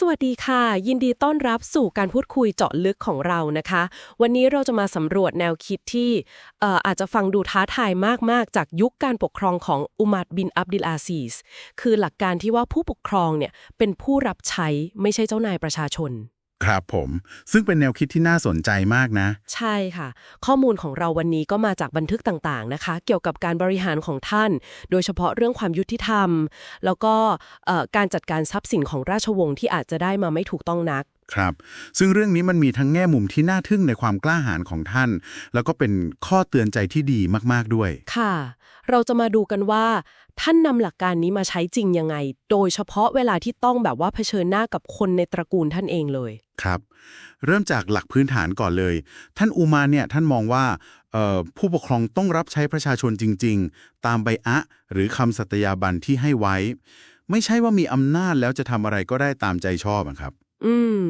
สวัสดีค่ะ ยินดีต้อนรับสู่การพูดคุยเจาะลึกของเรานะคะ วันนี้เราจะมาสำรวจแนวคิดที่เอ่ออาจจะฟังดูท้าทายมาก ๆ จากยุคการปกครองของอุมัดบินอับดิลอาซีสคือหลักการที่ว่าผู้ปกครองเนี่ยเป็นผู้รับใช้ไม่ใช่เจ้านายประชาชน ครับผม ซึ่งเป็นแนวคิดที่น่าสนใจมากนะ ใช่ค่ะ ข้อมูลของเราวันนี้ก็มาจากบันทึกต่างๆนะคะ เกี่ยวกับการบริหารของท่าน โดยเฉพาะเรื่องความยุติธรรม แล้วก็เอ่อการจัดการทรัพย์สินของราชวงศ์ที่อาจจะได้มาไม่ถูกต้องนัก ครับ ซึ่งเรื่องนี้มันมีทั้งแง่มุมที่น่าทึ่งในความกล้าหาญของท่าน แล้วก็เป็นข้อเตือนใจที่ดีมากๆด้วย ค่ะ เราจะมาดูกันว่า ท่านนำหลักการนี้มาใช้จริงยังไง โดยเฉพาะเวลาที่ต้องแบบว่าเผชิญหน้ากับคนในตระกูลท่านเองเลย ครับ เริ่มจากหลักพื้นฐานก่อนเลย ท่านอูมาเนี่ยท่านมองว่าเอ่อผู้ปกครองต้องรับใช้ประชาชนจริง ๆ ตามใบอะ หรือคำสัตยาบันที่ให้ไว้ ไม่ใช่ว่ามีอำนาจแล้วจะทำอะไรก็ได้ตามใจชอบอะครับ อืม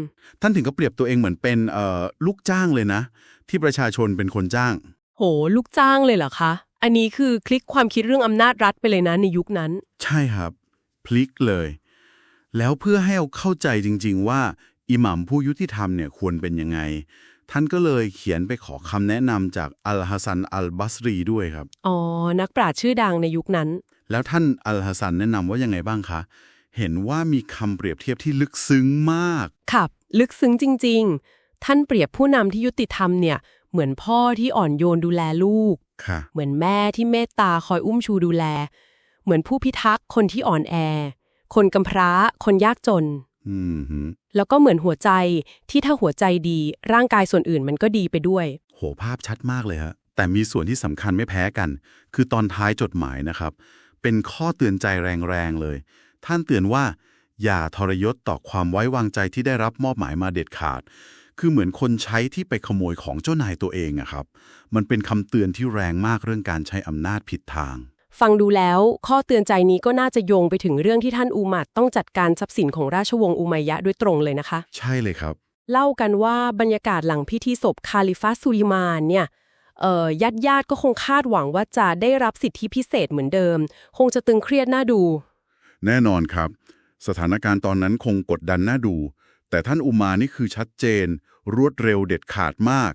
ท่านถึงก็เปรียบตัวเองเหมือนเป็นเอ่อลูกจ้างเลยนะ ที่ประชาชนเป็นคนจ้าง โห ลูกจ้างเลยเหรอคะ อันนี้คือคลิกความคิดเรื่องอำนาจรัฐไปเลยนะในยุคนั้น ใช่ครับ พลิกเลย แล้วเพื่อให้เอาเข้าใจจริง ๆ ว่าอิหมัมผู้ยุติธรรมเนี่ยควรเป็นยังไง ท่านก็เลยเขียนไปขอคำแนะนำจากอัลฮัสซันอัลบัสรีด้วยครับ อ๋อ นักปราชญ์ชื่อดังในยุคนั้น แล้วท่านอัลฮัสซันแนะนำว่ายังไงบ้างคะ เห็นว่ามีคำเปรียบเทียบที่ลึกซึ้งมาก ครับ ลึกซึ้งจริง ๆ ท่านเปรียบผู้นำที่ยุติธรรมเนี่ย เหมือนพ่อที่อ่อนโยนดูแลลูก ค่ะ เหมือนแม่ที่เมตตาคอยอุ้มชูดูแล เหมือนผู้พิทักษ์คนที่อ่อนแอ คนกำพร้า คนยากจน อืมหือแล้วก็เหมือนหัวใจที่ถ้าหัวใจดี ร่างกายส่วนอื่นมันก็ดีไปด้วย โหภาพชัดมากเลยฮะ แต่มีส่วนที่สำคัญไม่แพ้กัน คือตอนท้ายจดหมายนะครับ เป็นข้อเตือนใจแรงๆเลย ท่านเตือนว่า อย่าทรยศต่อความไว้วางใจที่ได้รับมอบหมายมาเด็ดขาด คือเหมือนคนใช้ที่ไปขโมยของเจ้านายตัวเองอะครับ มันเป็นคำเตือนที่แรงมากเรื่องการใช้อำนาจผิดทาง ฟังดูแล้ว ข้อเตือนใจนี้ก็น่าจะโยงไปถึงเรื่องที่ท่านอูมัดต้องจัดการทรัพย์สินของราชวงศ์อุมัยยะห์โดยตรงเลยนะคะ ใช่เลยครับ เล่ากันว่าบรรยากาศหลังพิธีศพคาลิฟะสุลิมานเนี่ยเอ่อญาติญาติๆก็คงคาดหวังว่าจะได้รับสิทธิพิเศษเหมือนเดิม คงจะตึงเครียดน่าดู แน่นอนครับ สถานการณ์ตอนนั้นคงกดดันน่าดู แต่ท่านอุมานี่คือชัดเจน รวดเร็วเด็ดขาดมาก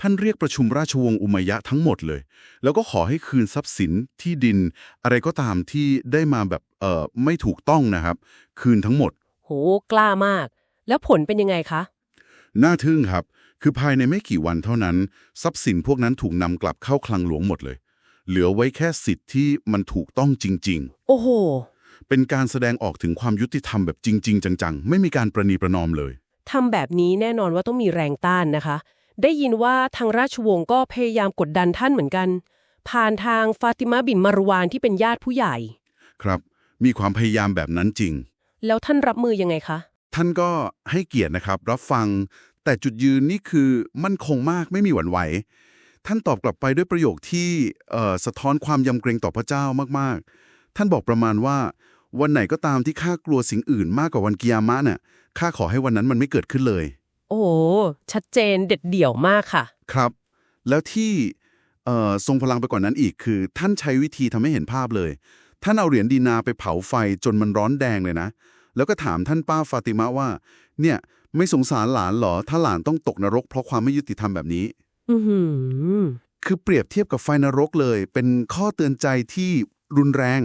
ท่านเรียกประชุมราชวงศ์อุมัยยะทั้งหมดเลย แล้วก็ขอให้คืนทรัพย์สินที่ดิน อะไรก็ตามที่ได้มาแบบเอ่อไม่ถูกต้องนะครับ คืนทั้งหมด โหกล้ามาก แล้วผลเป็นยังไงคะ น่าทึ่งครับ คือภายในไม่กี่วันเท่านั้น ทรัพย์สินพวกนั้นถูกนำกลับเข้าคลังหลวงหมดเลย เหลือไว้แค่สิทธิ์ที่มันถูกต้องจริง ๆ โอ้โห เป็นการแสดงออกถึงความยุติธรรมแบบจริง ๆ จังๆ ไม่มีการประนีประนอมเลย ทำแบบนี้แน่นอนว่าต้องมีแรงต้านนะคะ ได้ยินว่าทางราชวงศ์ก็พยายามกดดันท่านเหมือนกัน ผ่านทางฟาติมาบินมารวานที่เป็นญาติผู้ใหญ่ ครับ มีความพยายามแบบนั้นจริง แล้วท่านรับมือยังไงคะ ท่านก็ให้เกียรตินะครับ รับฟัง แต่จุดยืนนี่คือมั่นคงมากไม่มีหวั่นไหว ท่านตอบกลับไปด้วยประโยคที่เอ่อสะท้อนความยำเกรงต่อพระเจ้ามากๆ ท่านบอกประมาณว่า วันไหนก็ตามที่ข้ากลัวสิ่งอื่นมากกว่าวันกิยามะน่ะข้าขอให้วันนั้นมันไม่เกิดขึ้นเลย โอ้โหชัดเจนเด็ดเดี่ยวมากค่ะ ครับ แล้วที่เอ่อทรงพลังไปกว่านั้นอีกคือ ท่านใช้วิธีทำให้เห็นภาพเลย ท่านเอาเหรียญดีนาไปเผาไฟจนมันร้อนแดงเลยนะ แล้วก็ถามท่านป้าฟาติมะว่า เนี่ยไม่สงสารหลานเหรอ ถ้าหลานต้องตกนรกเพราะความไม่ยุติธรรมแบบนี้ อือหือคือเปรียบเทียบกับไฟนรกเลย เป็นข้อเตือนใจที่รุนแรง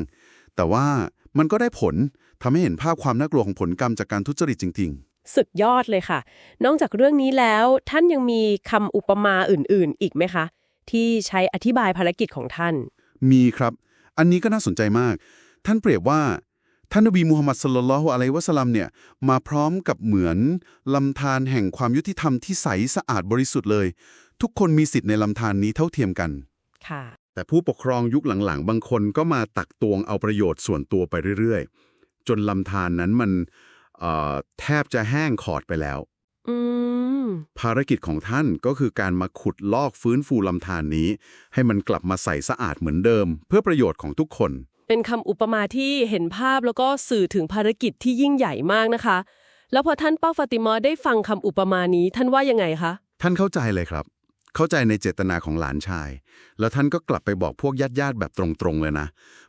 แต่ว่า มันก็ได้ผลทำให้เห็นภาพความน่ากลัวของผลกรรมจากการทุจริตจริง ๆ สุดยอดเลยค่ะ นอกจากเรื่องนี้แล้วท่านยังมีคำอุปมาอื่นๆ อีกไหมคะ ที่ใช้อธิบายภารกิจของท่าน มีครับ อันนี้ก็น่าสนใจมาก ท่านเปรียบว่า ท่านนบีมูฮัมมัดสลลัลลอฮุอะลัยฮิวะสัลลัมเนี่ยมาพร้อมกับเหมือนลำธารแห่งความยุติธรรมที่ใสสะอาดบริสุทธิ์เลย ทุกคนมีสิทธิ์ในลำธารนี้เท่าเทียมกันค่ะ แต่ผู้ปกครองยุคหลังๆ บางคนก็มาตักตวงเอาประโยชน์ส่วนตัวไปเรื่อยๆ จนลำธารนั้นมันเอ่อแทบจะแห้งขอดไปแล้วอืมภารกิจของท่านก็คือการมาขุดลอกฟื้นฟูลำธารนี้ ให้มันกลับมาใสสะอาดเหมือนเดิม เพื่อประโยชน์ของทุกคน เป็นคำอุปมาที่เห็นภาพแล้วก็สื่อถึงภารกิจที่ยิ่งใหญ่มากนะคะ แล้วพอท่านป้าฟาติมาได้ฟังคำอุปมานี้ท่านว่ายังไงคะ ท่านเข้าใจเลยครับ เข้าใจในเจตนาของหลานชาย แล้วท่านก็กลับไปบอกพวกญาติญาติๆแบบตรงๆเลยนะ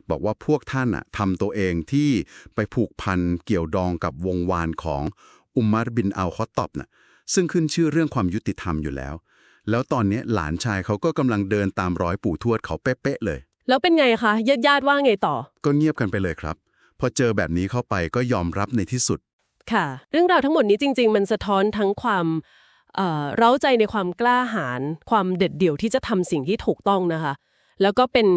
บอกว่าพวกท่านอะทำตัวเองที่ไปผูกพันเกี่ยวดองกับวงวานของอุมมารบินอัลคอตตอบน่ะซึ่งขึ้นชื่อเรื่องความยุติธรรมอยู่แล้ว แล้วตอนนี้หลานชายเขาก็กำลังเดินตามรอยปู่ทวดเขาเป๊ะๆเลย แล้วเป็นไงคะญาติญาติๆว่าไงต่อ ก็เงียบกันไปเลยครับ พอเจอแบบนี้เข้าไปก็ยอมรับในที่สุด ค่ะ เรื่องราวทั้งหมดนี้จริง ๆ มันสะท้อนทั้งความ เอ่อเร้าใจในความกล้าหาญความเด็ดเดี่ยวที่จะทำสิ่งที่ถูกต้องนะคะ แล้วก็เป็น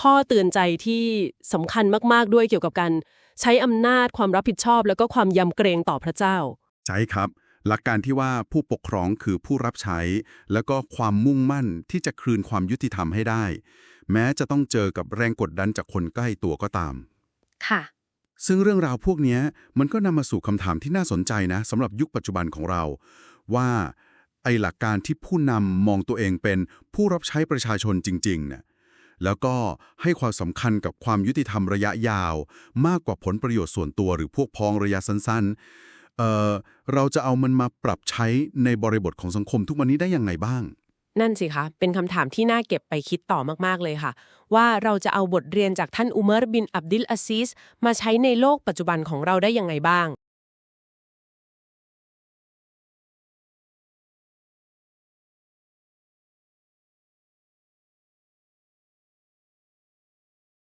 ข้อเตือนใจที่สำคัญมาก ๆ ด้วยเกี่ยวกับการใช้อำนาจความรับผิดชอบ แล้วก็ความยำเกรงต่อพระเจ้า ใช่ครับ หลักการที่ว่าผู้ปกครองคือผู้รับใช้ แล้วก็ความมุ่งมั่นที่จะคืนความยุติธรรมให้ได้ แม้จะต้องเจอกับแรงกดดันจากคนใกล้ตัวก็ตาม ค่ะซึ่งเรื่องราวพวกเนี้ยมันก็นำมาสู่คำถามที่น่าสนใจนะสำหรับยุคปัจจุบันของเรา ว่าไอหลักการที่ผู้นำมองตัวเองเป็นผู้รับใช้ประชาชนจริงๆเนี่ยแล้วก็ให้ความสำคัญกับความยุติธรรมระยะยาว มากกว่าผลประโยชน์ส่วนตัวหรือพวกพ้องระยะสั้นๆเอ่อเราจะเอามันมาปรับใช้ในบริบทของสังคมทุกวันนี้ได้ยังไงบ้าง นั่นสิคะ เป็นคำถามที่น่าเก็บไปคิดต่อมากๆเลยค่ะ ว่าเราจะเอาบทเรียนจากท่านอุมรบินอับดิลอาซีสมาใช้ในโลกปัจจุบันของเราได้ยังไงบ้าง